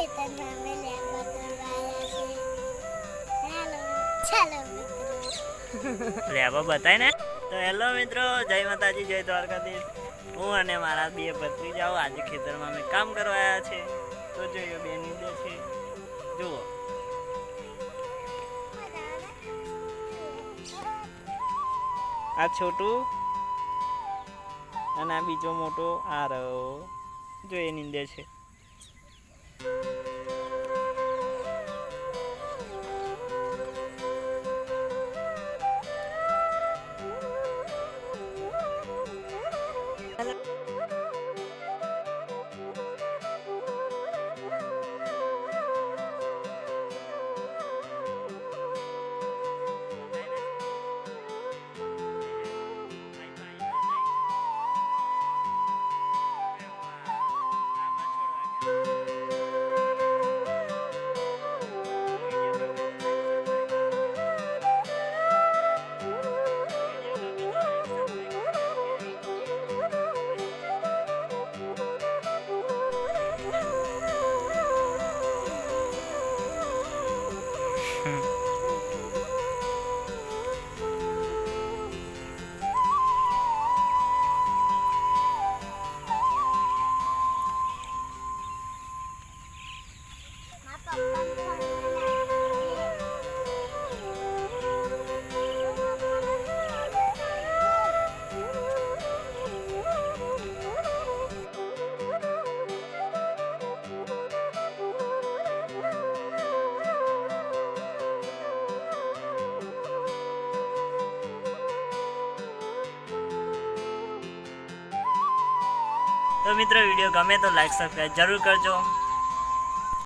ખેતરમાં અમે તો હેલો મિત્રો, જય માતાજી, જય દ્વારકાધીશ. હું અને મારા બે ભત્રીજાઓ આજે ખેતરમાં અમે કામ કરવા છે તો જોયો બે નીંદે છે. જુઓ. આ છોટું અને આ બીજો મોટો આ રહ્યો. જો એ નીંદે છે. મારા તો મિત્રો વીડિયો ગમે તો લાઈક સબસ્ક્રાઈબ જરૂર કરજો.